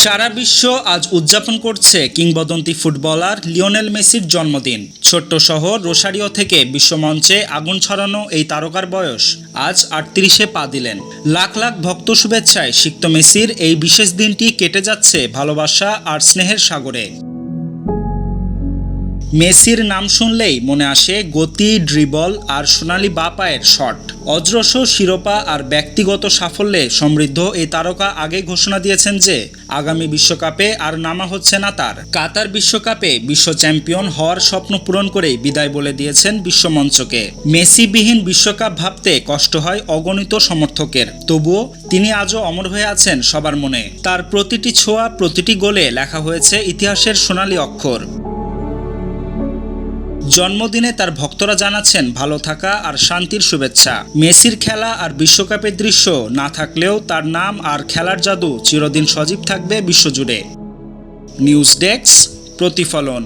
সারা বিশ্ব আজ উদযাপন করছে কিংবদন্তি ফুটবলার লিওনেল মেসির জন্মদিন। ছোট্ট শহর রোসারিও থেকে বিশ্বমঞ্চে আগুন ছড়ানো এই তারকার বয়স আজ আটত্রিশে পা দিলেন। লাখ লাখ ভক্ত শুভেচ্ছায় সিক্ত মেসির এই বিশেষ দিনটি কেটে যাচ্ছে ভালোবাসা আর স্নেহের সাগরে। মেসির নাম শুনলেই মনে আসে গতি, ড্রিবল আর সোনালি বা পায়ের শট। অজস্র শিরোপা আর ব্যক্তিগত সাফল্যে সমৃদ্ধ এই তারকা আগে ঘোষণা দিয়েছেন যে, আগামী বিশ্বকাপে আর নামা হচ্ছে না তার। কাতার বিশ্বকাপে বিশ্ব চ্যাম্পিয়ন হওয়ার স্বপ্ন পূরণ করেই বিদায় বলে দিয়েছেন বিশ্বমঞ্চকে। মেসিবিহীন বিশ্বকাপ ভাবতে কষ্ট হয় অগণিত সমর্থকের। তবুও তিনি আজও অমর হয়ে আছেন সবার মনে। তার প্রতিটি ছোঁয়া, প্রতিটি গোলে লেখা হয়েছে ইতিহাসের সোনালি অক্ষর। জন্মদিনে তার ভক্তরা জানাচ্ছেন ভালো থাকা আর শান্তির শুভেচ্ছা। মেসির খেলা আর বিশ্বকাপের দৃশ্য না থাকলেও তার নাম আর খেলার জাদু চিরদিন সজীব থাকবে বিশ্বজুড়ে। নিউজ ডেস্ক, প্রতিফলন।